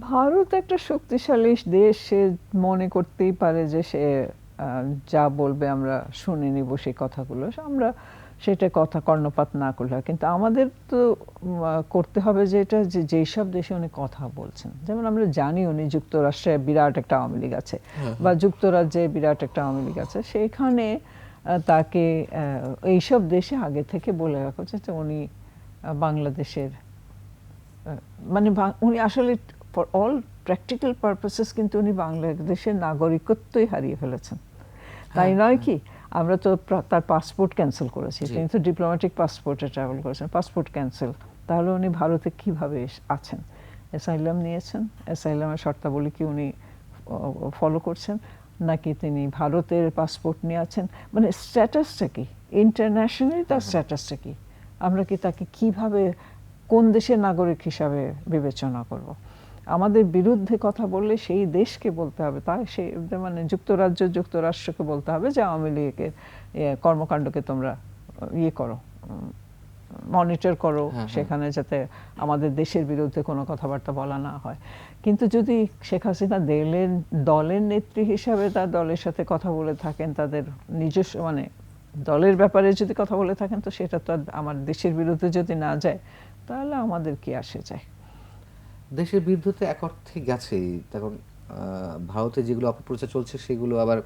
ভারত একটা শক্তিশালী দেশ সে মনে করতেই পারে যে সে যা বলবে আমরা শুনে নিব সেই কথাগুলো। আমরা সেটা কথা কর্ণপাত না করলে হয়। কিন্তু আমাদের তো করতে হবে যে এটা যে যেই সব দেশে উনি কথা বলছেন। যেমন আমরা জানি উনি যুক্তরাষ্ট্রে বিরাট একটা আওয়ামী লীগ আছে বা যুক্তরাজ্যে বিরাট একটা আওয়ামী লীগ আছে। সেইখানে আহ, তাকে আহ, এইসব দেশে আগে থেকে বলে রাখা যে উনি বাংলাদেশের মানে উনি আসলে ফর অল প্র্যাকটিক্যাল পারপাসেস কিন্তু উনি বাংলাদেশের নাগরিকত্বই হারিয়ে ফেলেছেন। তাই নয় কি আমরা তো তার পাসপোর্ট ক্যান্সেল করেছি তিনি তো ডিপ্লোম্যাটিক পাসপোর্টে ট্রাভেল করেছেন পাসপোর্ট ক্যান্সেল তাহলে উনি ভারতে কীভাবে এস- আছেন? অ্যাসাইলাম নিয়েছেন অ্যাসাইলামের শর্তাবলী কি উনি ফলো করছেন? নাকি তিনি ভারতের পাসপোর্ট নিয়ে আছেন? মানে স্ট্যাটাসটা কি? ইন্টারন্যাশনালি তার স্ট্যাটাসটা কি? আমরা কি তাকে কীভাবে কোন দেশের নাগরিক হিসাবে বিবেচনা করব? আমাদের বিরুদ্ধে কথা বললে সেই দেশকে বলতে হবে তাই? সেই মানে যুক্তরাজ্য যুক্তরাষ্ট্রকে বলতে হবে যে আওয়ামী লীগের কর্মকাণ্ডকে তোমরা ইয়ে করো মনিটর করো হ্যাঁ, হ্যাঁ। সেখানে যাতে আমাদের দেশের বিরুদ্ধে কোনো কথাবার্তা বলা না হয়। কিন্তু যদি শেখ হাসিনা দলের দলের নেত্রী হিসাবে তার দলের সাথে কথা বলে থাকেন তাদের নিজস্ব মানে দলের ব্যাপারে যদি কথা বলে থাকেন তো সেটা তো আমার দেশের বিরুদ্ধে যদি না যায় তাহলে আমাদের কি আসে যায় দেশের বিরুদ্ধে তো এক অর্থে গেছেই। কারণ ভারতে যেগুলো অপপ্রচার চলছে সেগুলো আবার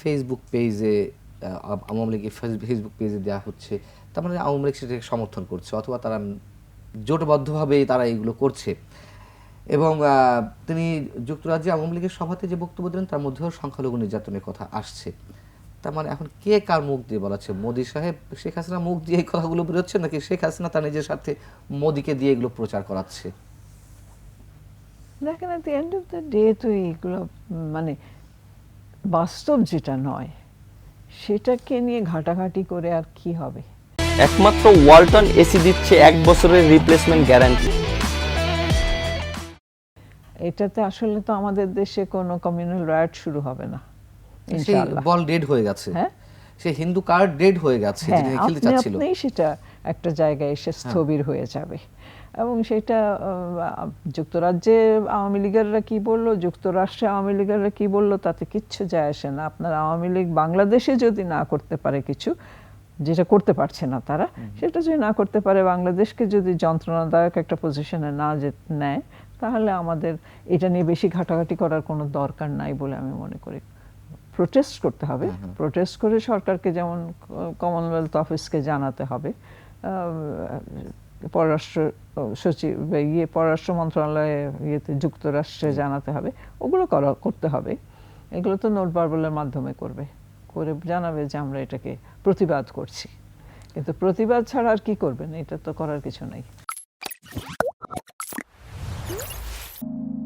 ফেসবুক পেজে আওয়ামী লীগের ফেসবুক পেজে দেওয়া হচ্ছে। তার মানে আওয়ামী লীগ সেটাকে সমর্থন করছে, অথবা তারা জোটবদ্ধভাবেই তারা এগুলো করছে। এবং তিনি যুক্তরাজ্যে আওয়ামী লীগের সভাতে যে বক্তব্য দিলেন, তার মধ্যেও সংখ্যালঘু নির্যাতনের কথা আসছে। তার মানে এখন কে কার মুখ দিয়ে বলাচ্ছে? মোদী সাহেব, শেখ হাসিনা মুখ দিয়ে এই কথাগুলো বেরোচ্ছে, নাকি শেখ হাসিনা তার নিজের স্বার্থে মোদীকে দিয়ে এগুলো প্রচার করাচ্ছে? দেখেন at the end of the day তো এইগুলো মানে বাস্তব যেটা নয় সেটাকে নিয়ে ঘাটাঘাটি করে আর কি হবে? একমাত্র ওয়ালটন এসি দিচ্ছে এক বছরের রিপ্লেসমেন্ট গ্যারান্টি এটাতে আসলে তো আমাদের দেশে কোনো কমিউনাল রাইট শুরু হবে না ইনশাআল্লাহ। বল ডেড হয়ে গেছে। হ্যাঁ? সে হিন্দু কার্ড ডেড হয়ে গেছে হ্যাঁ যেটা খেলতে আপনি চাচ্ছিল। আপনিই সেটা একটা জায়গায় এসে স্থবির হয়ে যাবে। এবং সেটা যুক্তরাজ্যে আওয়ামী লীগেররা কি বলল যুক্তরাষ্ট্রে আওয়ামী লীগেররা কি বলল তাতে কিচ্ছু যায় আসে না। আপনার আওয়ামী লীগ বাংলাদেশে যদি না করতে পারে কিছু যেটা করতে পারছে না তারা সেটা যদি না করতে পারে বাংলাদেশকে যদি যন্ত্রণাদায়ক একটা পজিশনে না যে নেয় তাহলে আমাদের এটা নিয়ে বেশি ঘাটাঘাটি করার কোনো দরকার নাই বলে আমি মনে করি। প্রোটেস্ট করতে হবে। প্রোটেস্ট করে সরকারকে যেমন কমনওয়েলথ অফিসকে জানাতে হবে। পররাষ্ট্র সচিব ইয়ে পররাষ্ট্র মন্ত্রণালয়ে ইয়েতে যুক্তরাষ্ট্রে জানাতে হবে। ওগুলো করা করতে হবে। এগুলো তো নোট বারবলের মাধ্যমে করবে। করে জানাবে যে আমরা এটাকে প্রতিবাদ করছি। কিন্তু প্রতিবাদ ছাড়া আর কি করবেন? এটা তো করার কিছু নাই।